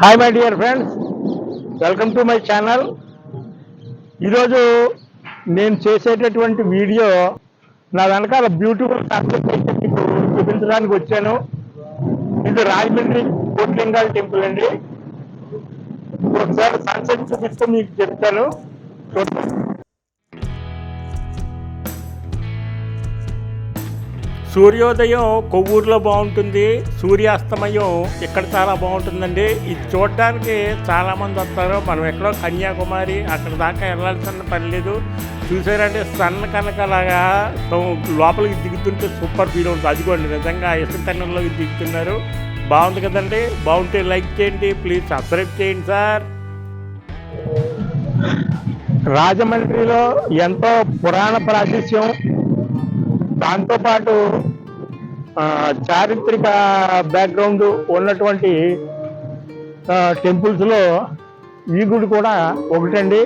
Hi my dear friends welcome to my channel ఈరోజు నేను చేసేటటువంటి వీడియో నా వెనకాల బ్యూటిఫుల్ సబ్జెక్ట్ అయితే మీకు చూపించడానికి వచ్చాను. ఇది రాజమండ్రి కోట్లింగాల టెంపుల్ అండి. ఒకసారి సన్సెట్ చూపిస్తూ మీకు చెప్తాను. చూడండి. సూర్యోదయం కొవ్వూరులో బాగుంటుంది సూర్యాస్తమయం ఇక్కడ చాలా బాగుంటుందండి. ఇది చూడడానికి చాలామంది వస్తారు. మనం ఎక్కడో కన్యాకుమారి అక్కడ దాకా వెళ్ళాల్సిన పని లేదు. చూసారంటే సన్న కనకలాగా లోపలికి దిగుతుంటే సూపర్ ఫీల్ ఉంటుంది అదిగోండి నిజంగా ఇసుక దిగుతున్నారు. బాగుంది కదండి? బాగుంటే లైక్ చేయండి ప్లీజ్ సబ్స్క్రైబ్ చేయండి సార్. రాజమండ్రిలో ఎంతో పురాణ ప్రాశస్యం దాంతోపాటు ఆ, చారిత్రక బ్యాక్గ్రౌండ్ ఉన్నటువంటి టెంపుల్స్లో ఈ గుడి కూడా ఒకటండి.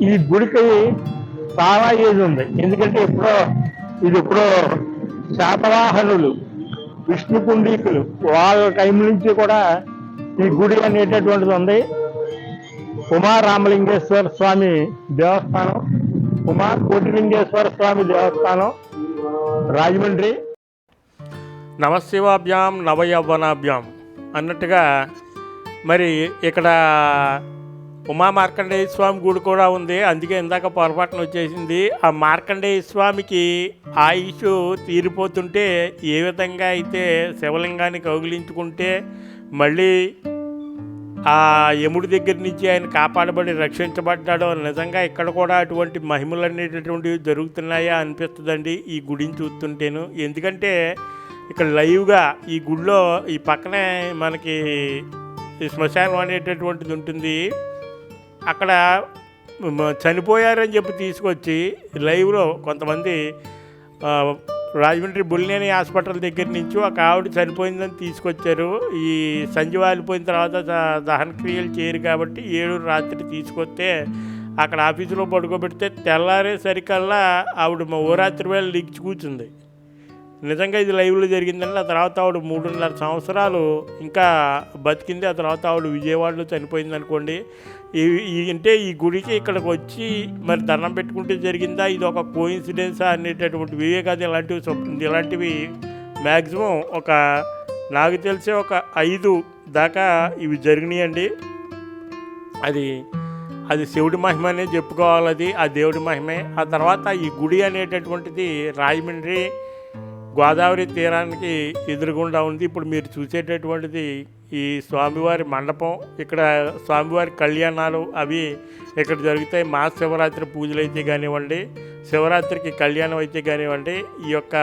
ఈ గుడికి చాలా ఏజ్ ఉంది. ఎందుకంటే ఎప్పుడో ఇది ఎప్పుడో శాతవాహనులు విష్ణు పుండీకులు వాళ్ళ టైం నుంచి కూడా ఈ గుడి అనేటటువంటిది ఉంది. ఉమారామలింగేశ్వర స్వామి దేవస్థానం. కుమార్ కోటిలింగేశ్వర స్వామి దేవస్థానం రాజమండ్రి. నవశివాభ్యాం నవయవ్వనాభ్యాం అన్నట్టుగా మరి ఇక్కడ ఉమా మార్కండేయ స్వామి గుడి కూడా ఉంది. అందుకే ఇందాక పొరపాటున వచ్చేసింది. ఆ మార్కండేయ స్వామికి ఆయుష్ తీరిపోతుంటే ఏ విధంగా అయితే శివలింగాన్ని కౌగిలించుకుంటే మళ్ళీ ఆ యముడి దగ్గర నుంచి ఆయన కాపాడబడి రక్షించబడ్డాడో నిజంగా ఇక్కడ కూడా అటువంటి మహిమలు అనేటటువంటివి జరుగుతున్నాయా అనిపిస్తుందండి ఈ గుడిని చూస్తుంటేను. ఎందుకంటే ఇక్కడ లైవ్గా ఈ గుడిలో ఈ పక్కనే మనకి ఈ శ్మశానం అనేటటువంటిది ఉంటుంది. అక్కడ చనిపోయారని చెప్పి తీసుకొచ్చి లైవ్లో కొంతమంది రాజమండ్రి బుల్లేని హాస్పిటల్ దగ్గర నుంచి ఒక ఆవిడ చనిపోయిందని తీసుకొచ్చారు. ఈ సంజ వాలిపోయిన తర్వాత దహన క్రియలు చేయరు కాబట్టి ఏడు రాత్రి తీసుకొస్తే అక్కడ ఆఫీసులో పడుకోబెడితే తెల్లారే సరికల్లా ఆవిడ మా ఓ వేళ లిగ్చి కూర్చుంది. నిజంగా ఇది లైవ్లో జరిగిందని ఆ తర్వాత ఆవిడ మూడున్నర సంవత్సరాలు ఇంకా బతికింది. ఆ తర్వాత ఆవిడ విజయవాడలో చనిపోయింది అనుకోండి అంటే ఈ గుడికి ఇక్కడికి వచ్చి మరి దండం పెట్టుకుంటే జరిగిందా? ఇది ఒక కోయిన్సిడెన్సా అనేటటువంటి వివేకాది ఇలాంటివి చెప్తుంది ఇలాంటివి మ్యాక్సిమం ఒక నాకు తెలిసే ఒక ఐదు దాకా ఇవి జరిగినాయండి. అది అది శివుడి మహిమనే చెప్పుకోవాలి అది ఆ దేవుడి మహిమే. ఆ తర్వాత ఈ గుడి అనేటటువంటిది రాజమండ్రి గోదావరి తీరానికి ఎదురుగుండా ఉంది. ఇప్పుడు మీరు చూసేటటువంటిది ఈ స్వామివారి మండపం ఇక్కడ స్వామివారి కళ్యాణాలు అవి ఇక్కడ జరుగుతాయి. మహాశివరాత్రి పూజలు అయితే కానివ్వండి శివరాత్రికి కళ్యాణం అయితే కానివ్వండి ఈ యొక్క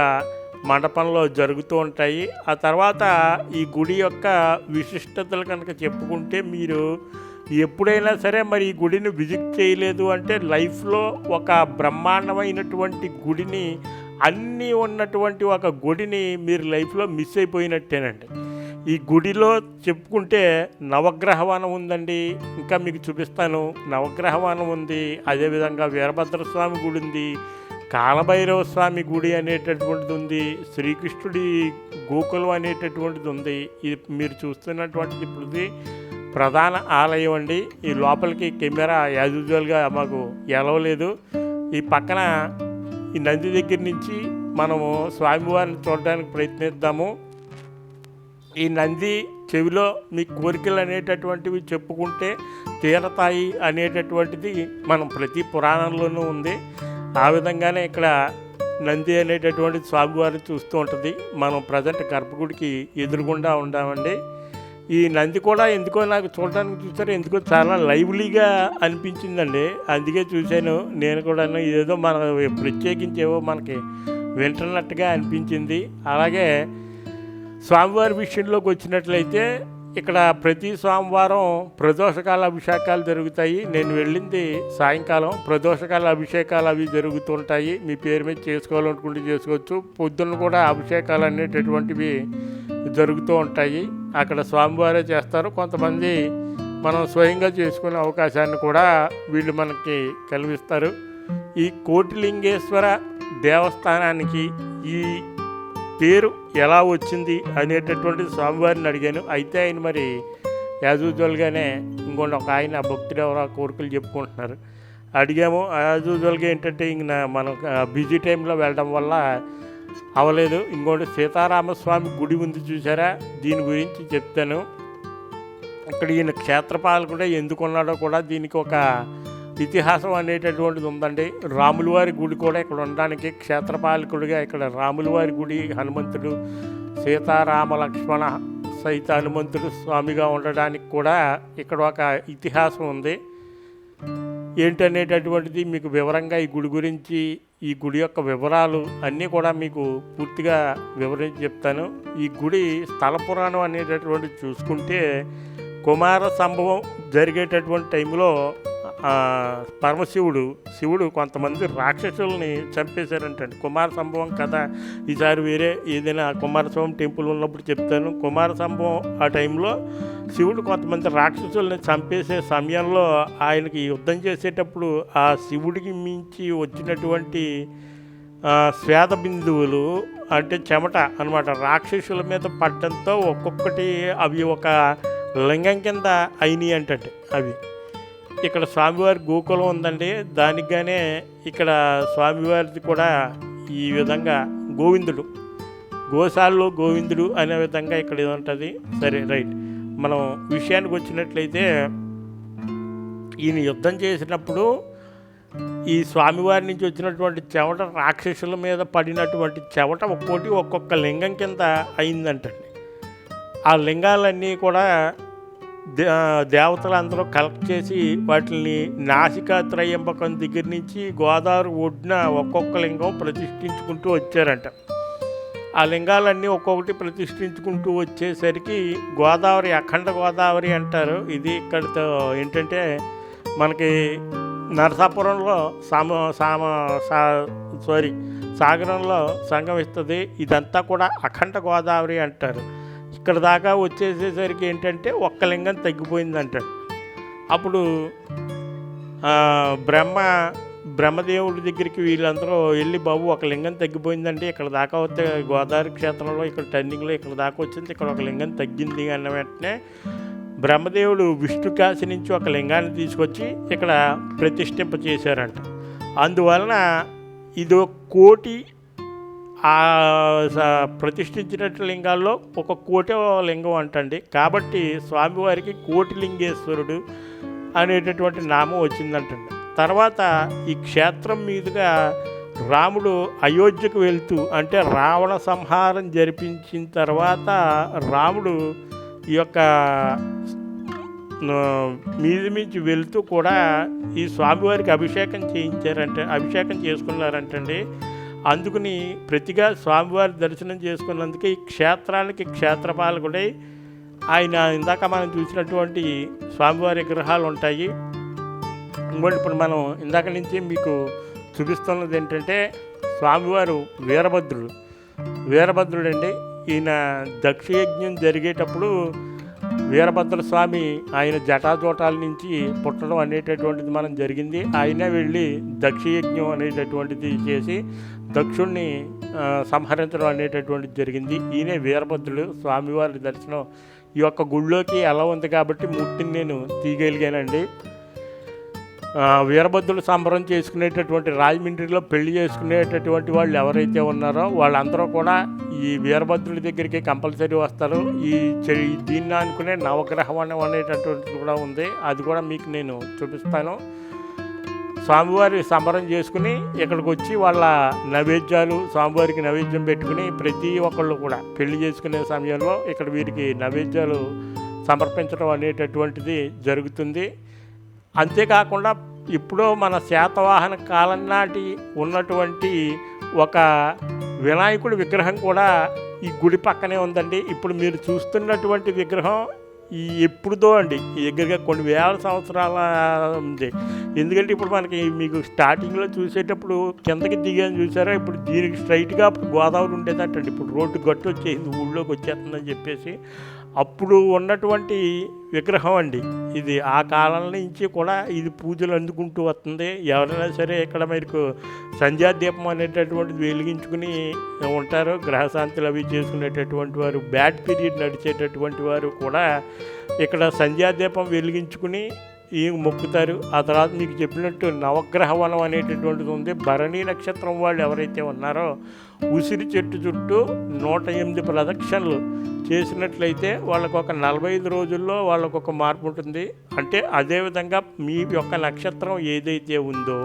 మండపంలో జరుగుతూ ఉంటాయి. ఆ తర్వాత ఈ గుడి యొక్క విశిష్టతలు కనుక చెప్పుకుంటే మీరు ఎప్పుడైనా సరే మరి ఈ గుడిని విజిట్ చేయలేదు అంటే లైఫ్లో ఒక బ్రహ్మాండమైనటువంటి గుడిని అన్నీ ఉన్నటువంటి ఒక గుడిని మీరు లైఫ్లో మిస్ అయిపోయినట్టేనండి. ఈ గుడిలో చెప్పుకుంటే నవగ్రహవనం ఉందండి. ఇంకా మీకు చూపిస్తాను. నవగ్రహవనం ఉంది. అదేవిధంగా వీరభద్ర స్వామి గుడి ఉంది. కాలభైరవ స్వామి గుడి అనేటటువంటిది ఉంది. శ్రీకృష్ణుడి గోకులం అనేటటువంటిది ఉంది. ఇది మీరు చూస్తున్నటువంటిది ఇప్పుడు ప్రధాన ఆలయం అండి. ఈ లోపలికి కెమెరా యాజ్ యూజువల్గా మాకు ఎలవలేదు. ఈ పక్కన ఈ నంది దగ్గర నుంచి మనము స్వామివారిని చూడడానికి ప్రయత్నిద్దాము. ఈ నంది చెవిలో మీ కోరికలు అనేటటువంటివి చెప్పుకుంటే తీరతాయి అనేటటువంటిది మనం ప్రతి పురాణంలోనూ ఉంది. ఆ విధంగానే ఇక్కడ నంది అనేటటువంటి స్వామివారిని చూస్తూ ఉంటుంది. మనం ప్రజెంట్ గర్భగుడికి ఎదురుగుండా ఉండామండి. ఈ నంది కూడా ఎందుకో నాకు చూడడానికి చూసారు ఎందుకో చాలా లైవ్లీగా అనిపించిందండి. అందుకే చూశాను. నేను కూడా ఏదో మన ప్రత్యేకించేవో మనకి వింటున్నట్టుగా అనిపించింది. అలాగే స్వామివారి విషయంలోకి వచ్చినట్లయితే ఇక్కడ ప్రతి సోమవారం ప్రదోషకాల అభిషేకాలు జరుగుతాయి. నేను వెళ్ళింది సాయంకాలం ప్రదోషకాల అభిషేకాలు అవి జరుగుతుంటాయి. మీ పేరు మీద చేసుకోవాలనుకుంటే చేసుకోవచ్చు. పొద్దున్న కూడా అభిషేకాలు అనేటటువంటివి జరుగుతూ ఉంటాయి. అక్కడ స్వామివారే చేస్తారు. కొంతమంది మనం స్వయంగా చేసుకునే అవకాశాన్ని కూడా వీళ్ళు మనకి కల్పిస్తారు ఈ కోటిలింగేశ్వర దేవస్థానానికి ఈ పేరు ఎలా వచ్చింది అనేటటువంటి స్వామివారిని అడిగాను. అయితే ఆయన మరి యాజ్ యూజువల్గానే ఇంకొండ ఒక ఆయన భక్తుడు ఎవరో కోరికలు చెప్పుకుంటున్నారు. అడిగాము. యాజ్ యూజువల్గా ఏంటంటే ఇంక మనం బిజీ టైంలో వెళ్ళడం వల్ల అవలేదు. ఇంకోటి సీతారామస్వామి గుడి ఉంది చూసారా? దీని గురించి చెప్తాను. ఇక్కడ ఈయన క్షేత్రపాలకుడే ఎందుకున్నాడో కూడా దీనికి ఒక ఇతిహాసం అనేటటువంటిది ఉందండి. రాములవారి గుడి కూడా ఇక్కడ ఉండడానికి క్షేత్రపాలకుడిగా ఇక్కడ రాములవారి గుడి హనుమంతుడు సీతారామ లక్ష్మణ సహిత హనుమంతుడు స్వామిగా ఉండడానికి కూడా ఇక్కడ ఒక ఇతిహాసం ఉంది. ఏంటనేటటువంటిది మీకు వివరంగా ఈ గుడి గురించి ఈ గుడి యొక్క వివరాలు అన్నీ కూడా మీకు పూర్తిగా వివరించి చెప్తాను. ఈ గుడి స్థల పురాణం అనేటటువంటిది చూసుకుంటే కుమార సంభవం జరిగేటటువంటి టైంలో పరమశివుడు శివుడు కొంతమంది రాక్షసుల్ని చంపేశారంటండి. కుమార సంభవం కథ ఈసారి వేరే ఏదైనా కుమారస్వామి టెంపుల్ ఉన్నప్పుడు చెప్తాను. కుమార సంభవం ఆ టైంలో శివుడు కొంతమంది రాక్షసుల్ని చంపేసే సమయంలో ఆయనకి యుద్ధం చేసేటప్పుడు ఆ శివుడికి మించి వచ్చినటువంటి శ్వేత బిందువులు అంటే చెమట అనమాట రాక్షసుల మీద పడడంతో ఒక్కొక్కటి అవి ఒక లింగం కింద అయినాయి అంటే అవి. ఇక్కడ స్వామివారి గోకులం ఉందండి. దానికిగానే ఇక్కడ స్వామివారిది కూడా ఈ విధంగా గోవిందుడు. గోశాలలో గోవిందుడు అనే విధంగా ఇక్కడ ఇది ఉంటుంది. సరే రైట్. మనం విషయానికి వచ్చినట్లయితే ఈయన యుద్ధం చేసినప్పుడు ఈ స్వామివారి నుంచి వచ్చినటువంటి చెమట రాక్షసుల మీద పడినటువంటి చెమట ఒక్కోటి ఒక్కొక్క లింగం కింద అయిందంటండి. ఆ లింగాలన్నీ కూడా దేవతలందరూ కలెక్ట్ చేసి వాటిని నాసికా త్రయంబకం దగ్గర నుంచి గోదావరి ఒడ్డున ఒక్కొక్క లింగం ప్రతిష్ఠించుకుంటూ వచ్చారంట. ఆ లింగాలన్నీ ఒక్కొక్కటి ప్రతిష్ఠించుకుంటూ వచ్చేసరికి గోదావరి అఖండ గోదావరి అంటారు. ఇది ఇక్కడితో ఏంటంటే మనకి నరసాపురంలో సామ సామ సా సారీ సాగరంలో సంగమిస్తుంది. ఇదంతా కూడా అఖండ గోదావరి అంటారు. ఇక్కడ దాకా వచ్చేసేసరికి ఏంటంటే ఒక్క లింగం తగ్గిపోయిందంటాడు. అప్పుడు బ్రహ్మ బ్రహ్మదేవుడి దగ్గరికి వీళ్ళందరూ వెళ్ళి బాబు ఒక లింగం తగ్గిపోయిందండి ఇక్కడ దాకా వస్తే గోదావరి క్షేత్రంలో ఇక్కడ టర్నింగ్లో ఇక్కడ దాకా వచ్చింది ఇక్కడ ఒక లింగం తగ్గింది అన్న వెంటనే బ్రహ్మదేవుడు విష్ణుకాశి నుంచి ఒక లింగాన్ని తీసుకొచ్చి ఇక్కడ ప్రతిష్ఠింప చేశారంట అందువలన ఇది ఒక కోటి ఆ ప్రతిష్ఠించినట్టు లింగాల్లో ఒక కోటి లింగం అంటండి. కాబట్టి స్వామివారికి కోటి లింగేశ్వరుడు అనేటటువంటి నామం వచ్చిందంటండి. తర్వాత ఈ క్షేత్రం మీదుగా రాముడు అయోధ్యకు వెళ్తూ అంటే రావణ సంహారం జరిపించిన తర్వాత రాముడు ఈ యొక్క మీది మించి వెళ్తూ కూడా ఈ స్వామివారికి అభిషేకం చేయించారంటే అభిషేకం చేసుకున్నారంటండి. అందుకని ప్రతిగా స్వామివారి దర్శనం చేసుకున్నందుకే ఈ క్షేత్రానికి క్షేత్రపాలకుడై ఆయన ఇందాక మనం చూసినటువంటి స్వామివారి విగ్రహాలు ఉంటాయి. ఇంకోటి ఇప్పుడు మనం ఇందాక నుంచి మీకు చూపిస్తున్నది ఏంటంటే స్వామివారు వీరభద్రుడు వీరభద్రుడు అండి ఈయన దక్షయజ్ఞం జరిగేటప్పుడు వీరభద్ర స్వామి ఆయన జటాజోటాల నుంచి పుట్టడం అనేటటువంటిది మనం జరిగింది. ఆయనే వెళ్ళి దక్షయజ్ఞం అనేటటువంటిది చేసి దక్షుణ్ణి సంహరించడం అనేటటువంటిది జరిగింది. ఈయనే వీరభద్రుడు స్వామివారి దర్శనం. ఈ యొక్క గుళ్ళోకి ఎలా ఉంది కాబట్టి ముట్టిని నేను తీయగలిగానండి. వీరభద్రులు సంబరం చేసుకునేటటువంటి రాజమండ్రిలో పెళ్ళి చేసుకునేటటువంటి వాళ్ళు ఎవరైతే ఉన్నారో వాళ్ళందరూ కూడా ఈ వీరభద్రుడి దగ్గరికి కంపల్సరీ వస్తారు. ఈ దీన్ని అనుకునే నవగ్రహం అనేటటువంటిది కూడా ఉంది. అది కూడా మీకు నేను చూపిస్తాను. స్వామివారి సంబరం చేసుకుని ఇక్కడికి వచ్చి వాళ్ళ నైవేద్యాలు స్వామివారికి నైవేద్యం పెట్టుకుని ప్రతి ఒక్కళ్ళు కూడా పెళ్ళి చేసుకునే సమయంలో ఇక్కడ వీరికి నైవేద్యాలు సమర్పించడం అనేటటువంటిది జరుగుతుంది. అంతేకాకుండా ఇప్పుడు మన శాతవాహన కాలం నాటి ఉన్నటువంటి ఒక వినాయకుడి విగ్రహం కూడా ఈ గుడి పక్కనే ఉందండి. ఇప్పుడు మీరు చూస్తున్నటువంటి విగ్రహం ఈ ఎప్పుడుదో అండి. దగ్గరగా కొన్ని వేల సంవత్సరాల ఉంది. ఎందుకంటే ఇప్పుడు మనకి మీకు స్టార్టింగ్లో చూసేటప్పుడు కిందకి దిగాని చూసారా? ఇప్పుడు దీనికి స్ట్రైట్గా గోదావరి ఉండేదటండి. ఇప్పుడు రోడ్డు గట్టు వచ్చేసింది ఊళ్ళోకి వచ్చేస్తుందని చెప్పేసి అప్పుడు ఉన్నటువంటి విగ్రహం అండి. ఇది ఆ కాలం నుంచి కూడా ఇది పూజలు అందుకుంటూ వస్తుంది. ఎవరైనా సరే ఇక్కడ మీకు సంధ్యాదీపం అనేటటువంటిది వెలిగించుకుని ఉంటారు. గ్రహశాంతులు అవి చేసుకునేటటువంటి వారు బ్యాడ్ పీరియడ్ నడిచేటటువంటి వారు కూడా ఇక్కడ సంధ్యాదీపం వెలిగించుకుని ఈ మొక్కుతారు. ఆ తర్వాత మీకు చెప్పినట్టు నవగ్రహ వనం అనేటటువంటిది ఉంది. భరణి నక్షత్రం వాళ్ళు ఎవరైతే ఉన్నారో ఉసిరి చెట్టు చుట్టూ నూట ఎనిమిది ప్రదక్షిణలు చేసినట్లయితే వాళ్ళకు ఒక నలభై ఐదు రోజుల్లో వాళ్ళకు ఒక మార్పు ఉంటుంది అంటే అదేవిధంగా మీ యొక్క నక్షత్రం ఏదైతే ఉందో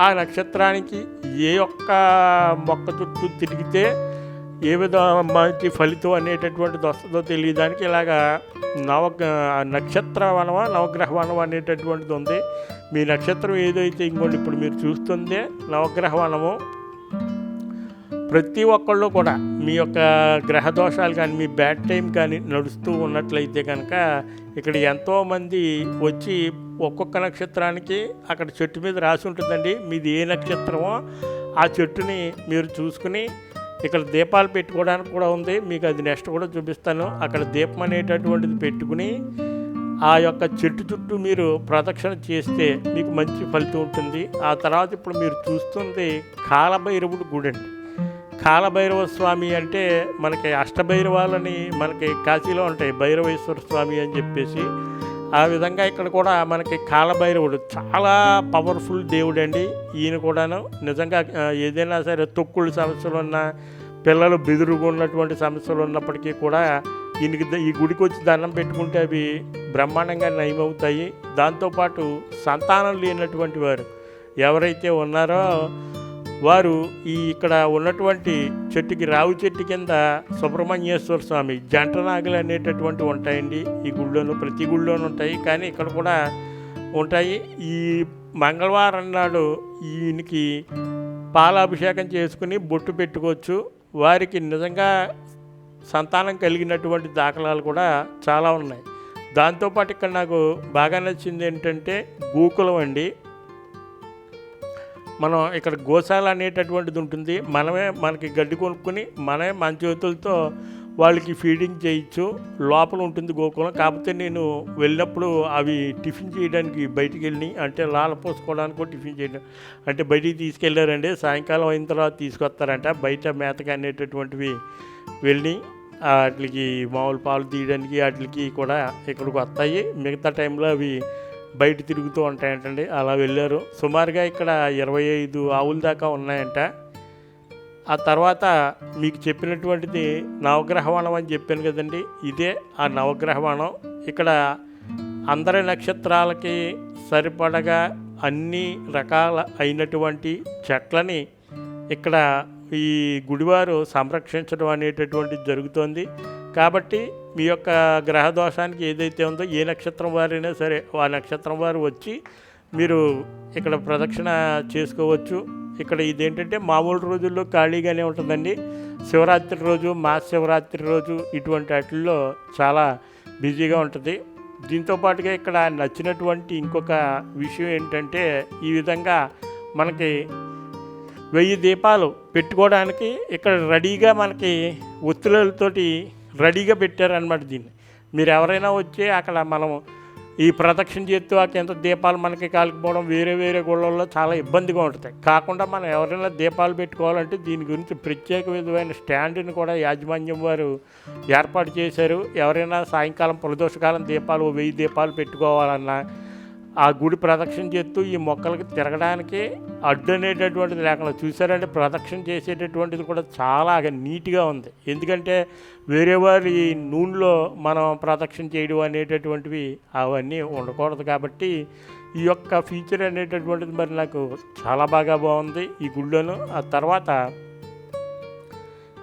ఆ నక్షత్రానికి ఏ ఒక్క మొక్క చుట్టూ తిరిగితే ఏ విధంగా మంచి ఫలితం అనేటటువంటిది వస్తుందో తెలియడానికి ఇలాగా నవ నక్షత్ర వనమా నవగ్రహ వనం అనేటటువంటిది ఉంది. మీ నక్షత్రం ఏదైతే ఇంకోటి ఇప్పుడు మీరు చూస్తుందే నవగ్రహ వనము ప్రతి ఒక్కళ్ళు కూడా మీ యొక్క గ్రహ దోషాలు కానీ మీ బ్యాడ్ టైం కానీ నడుస్తూ ఉన్నట్లయితే కనుక ఇక్కడ ఎంతోమంది వచ్చి ఒక్కొక్క నక్షత్రానికి అక్కడ చెట్టు మీద రాసి ఉంటుందండి. మీది ఏ నక్షత్రమో ఆ చెట్టుని మీరు చూసుకుని ఇక్కడ దీపాలు పెట్టుకోవడానికి కూడా ఉంది. మీకు అది నెక్స్ట్ కూడా చూపిస్తాను. అక్కడ దీపం అనేటటువంటిది పెట్టుకుని ఆ యొక్క చెట్టు చుట్టూ మీరు ప్రదక్షిణ చేస్తే మీకు మంచి ఫలితం ఉంటుంది. ఆ తర్వాత ఇప్పుడు మీరు చూస్తుంది కాలభైరవుడు గుడి అండి కాలభైరవ స్వామి అంటే మనకి అష్టభైరవాలని మనకి కాశీలో ఉంటాయి. భైరవేశ్వర స్వామి అని చెప్పేసి ఆ విధంగా ఇక్కడ కూడా మనకి కాలభైరవుడు చాలా పవర్ఫుల్ దేవుడు అండి ఈయన కూడాను నిజంగా ఏదైనా సరే తొక్కుడు సమస్యలు ఉన్న పిల్లలు బెదురుగా ఉన్నటువంటి సమస్యలు ఉన్నప్పటికీ కూడా ఈయనకి ఈ గుడికి వచ్చి దండం పెట్టుకుంటే అవి బ్రహ్మాండంగా నయమవుతాయి. దాంతోపాటు సంతానం లేనటువంటి వారు ఎవరైతే ఉన్నారో వారు ఈ ఇక్కడ ఉన్నటువంటి చెట్టుకి రావి చెట్టు కింద సుబ్రహ్మణ్యేశ్వర స్వామి జంట నాగలు అనేటటువంటి ఉంటాయండి. ఈ గుళ్ళోనూ ప్రతి గుళ్ళోనూ ఉంటాయి. కానీ ఇక్కడ కూడా ఉంటాయి. ఈ మంగళవారం నాడు ఈయనకి పాలాభిషేకం చేసుకుని బొట్టు పెట్టుకోవచ్చు. వారికి నిజంగా సంతానం కలిగినటువంటి దాఖలాలు కూడా చాలా ఉన్నాయి. దాంతోపాటు ఇక్కడ నాకు బాగా నచ్చింది ఏంటంటే గోకులం అండి. మనం ఇక్కడ గోశాల అనేటటువంటిది ఉంటుంది. మనమే మనకి గడ్డి కొనుక్కొని మనమే మన చేతులతో వాళ్ళకి ఫీడింగ్ చేయొచ్చు లోపల ఉంటుంది గోకులం. కాకపోతే నేను వెళ్ళినప్పుడు అవి టిఫిన్ చేయడానికి బయటికి వెళ్ళి అంటే లాల పోసుకోవడానికి టిఫిన్ చేయడం అంటే బయటికి తీసుకెళ్ళారండి. సాయంకాలం అయిన తర్వాత తీసుకొస్తారంట. బయట మేతగా అనేటటువంటివి వెళ్ళి వాటికి మామూలు పాలు తీయడానికి వాటికి కూడా ఇక్కడికి వస్తాయి. మిగతా టైంలో అవి బయట తిరుగుతూ ఉంటాయంటండి. అలా వెళ్ళారు. సుమారుగా ఇక్కడ ఇరవై ఐదు ఆవుల దాకా ఉన్నాయంట. ఆ తర్వాత మీకు చెప్పినటువంటిది నవగ్రహవనం అని చెప్పాను కదండి. ఇదే ఆ నవగ్రహవాణం ఇక్కడ అందరి నక్షత్రాలకి సరిపడగా అన్ని రకాల అయినటువంటి చెట్లని ఇక్కడ ఈ గుడివారు సంరక్షించడం అనేటటువంటిది జరుగుతోంది. కాబట్టి మీ యొక్క గ్రహ దోషానికి ఏదైతే ఉందో ఏ నక్షత్రం వారైనా సరే ఆ నక్షత్రం వారు వచ్చి మీరు ఇక్కడ ప్రదక్షిణ చేసుకోవచ్చు. ఇక్కడ ఇదేంటంటే మామూలు రోజుల్లో ఖాళీగానే ఉంటుందండి. శివరాత్రి రోజు మహాశివరాత్రి రోజు ఇటువంటి వాటిల్లో చాలా బిజీగా ఉంటుంది. దీంతో పాటుగా ఇక్కడ నచ్చినటువంటి ఇంకొక విషయం ఏంటంటే ఈ విధంగా మనకి వెయ్యి దీపాలు పెట్టుకోవడానికి ఇక్కడ రెడీగా మనకి ఒత్తులతోటి రెడీగా పెట్టారనమాట దీన్ని. మీరు ఎవరైనా వచ్చి అక్కడ మనం ఈ ప్రదక్షిణ చేస్తూ ఆ కింద దీపాలు మనకి కాలిపోవడం వేరే వేరే గుళ్ళల్లో చాలా ఇబ్బందిగా ఉంటుంది. కాకుండా మనం ఎవరైనా దీపాలు పెట్టుకోవాలంటే దీని గురించి ప్రత్యేక విధమైన స్టాండ్ని కూడా యాజమాన్యం వారు ఏర్పాటు చేశారు. ఎవరైనా సాయంకాలం ప్రదోషకాలం దీపాలు వెయ్యి దీపాలు పెట్టుకోవాలన్నా ఆ గుడి ప్రదక్షిణ చేస్తూ ఈ మొక్కలకి తిరగడానికి అడ్డు అనేటటువంటిది లేకుండా చూసారంటే ప్రదక్షిణ చేసేటటువంటిది కూడా చాలా నీట్గా ఉంది. ఎందుకంటే వేరే వారి నూనెలో మనం ప్రదక్షిణ చేయడం అనేటటువంటివి అవన్నీ ఉండకూడదు కాబట్టి ఈ యొక్క ఫీచర్ అనేటటువంటిది మరి నాకు చాలా బాగా బాగుంది ఈ గుళ్ళోను. ఆ తర్వాత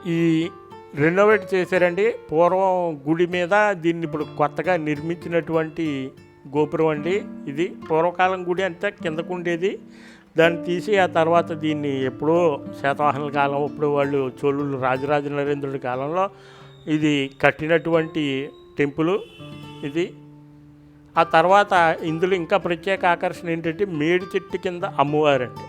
ఈ రెనోవేట్ చేశారండి. పూర్వం గుడి మీద దీన్ని ఇప్పుడు కొత్తగా నిర్మించినటువంటి గోపురం అండి. ఇది పూర్వకాలం గుడి అంతా కిందకు ఉండేది. దాన్ని తీసి ఆ తర్వాత దీన్ని ఎప్పుడో శాతవాహనుల కాలం ఇప్పుడు వాళ్ళు చోళులు రాజరాజ నరేంద్రుడి కాలంలో ఇది కట్టినటువంటి టెంపుల్ ఇది. ఆ తర్వాత ఇందులో ఇంకా ప్రత్యేక ఆకర్షణ ఏంటంటే మేడి చెట్టు కింద అమ్మవారండి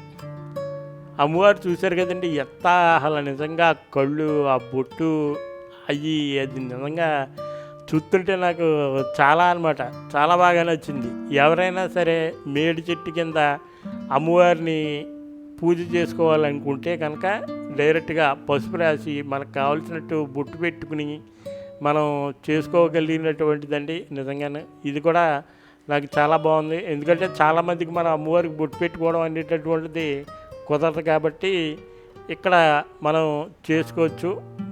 అమ్మవారు చూశారు కదండి ఎంత అసలు నిజంగా కళ్ళు ఆ బొట్టు అయ్యి అది నిజంగా చూస్తుంటే నాకు చాలా అనమాట చాలా బాగా నచ్చింది. ఎవరైనా సరే మేడి చెట్టు కింద అమ్మవారిని పూజ చేసుకోవాలనుకుంటే కనుక డైరెక్ట్గా పసుపు రాసి మనకు కావాల్సినట్టు బొట్టు పెట్టుకుని మనం చేసుకోగలిగినటువంటిదండి నిజంగానే. ఇది కూడా నాకు చాలా బాగుంది. ఎందుకంటే చాలామందికి మనం అమ్మవారికి బొట్టు పెట్టుకోవడం అనేటటువంటిది కుదరదు కాబట్టి ఇక్కడ మనం చేసుకోవచ్చు.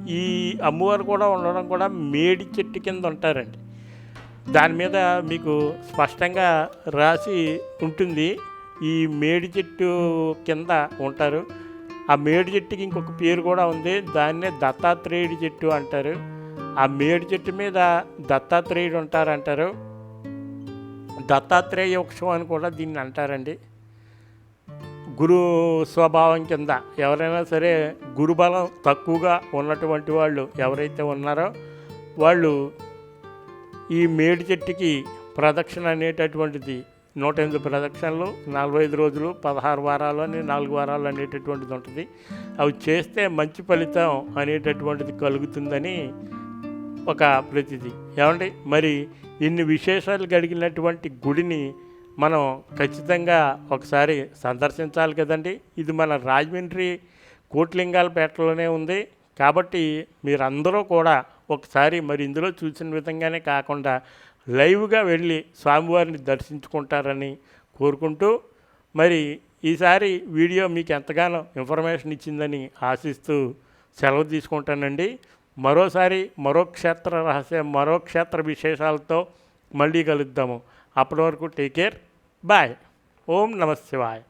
ఈ అమ్మవారు కూడా ఉండడం కూడా మేడి చెట్టు కింద ఉంటారండి. దాని మీద మీకు స్పష్టంగా రాసి ఉంటుంది. ఈ మేడి చెట్టు కింద ఉంటారు. ఆ మేడి చెట్టుకి ఇంకొక పేరు కూడా ఉంది. దాన్నే దత్తాత్రేయుడి చెట్టు అంటారు. ఆ మేడి చెట్టు మీద దత్తాత్రేయుడు ఉంటారంటారు. దత్తాత్రేయ వృక్షం అని కూడా దీన్ని అంటారండి. గురు స్వభావం కింద ఎవరైనా సరే గురుబలం తక్కువగా ఉన్నటువంటి వాళ్ళు ఎవరైతే ఉన్నారో వాళ్ళు ఈ మేడి చెట్టుకి ప్రదక్షిణ అనేటటువంటిది నూట ఎనిమిది ప్రదక్షిణలు నలభై ఐదు రోజులు పదహారు వారాలు అని నాలుగు వారాలు అనేటటువంటిది ఉంటుంది. అవి చేస్తే మంచి ఫలితం అనేటటువంటిది కలుగుతుందని ఒక ప్రతిది. ఏమండి? మరి ఇన్ని విశేషాలు కలిగినటువంటి గుడిని మనం ఖచ్చితంగా ఒకసారి సందర్శించాలి కదండి. ఇది మన రాజమండ్రి కోట్లింగాలపేటలోనే ఉంది. కాబట్టి మీరందరూ కూడా ఒకసారి మరి ఇందులో చూసిన విధంగానే కాకుండా లైవ్గా వెళ్ళి స్వామివారిని దర్శించుకుంటారని కోరుకుంటూ మరి ఈసారి వీడియో మీకు ఎంతగానో ఇన్ఫర్మేషన్ ఇచ్చిందని ఆశిస్తూ సెలవు తీసుకుంటానండి. మరోసారి మరో క్షేత్ర రహస్య మరో క్షేత్ర విశేషాలతో మళ్ళీ కలుద్దాము. అప్పటి వరకు టేక్ కేర్. बाय। ओम नमः शिवाय।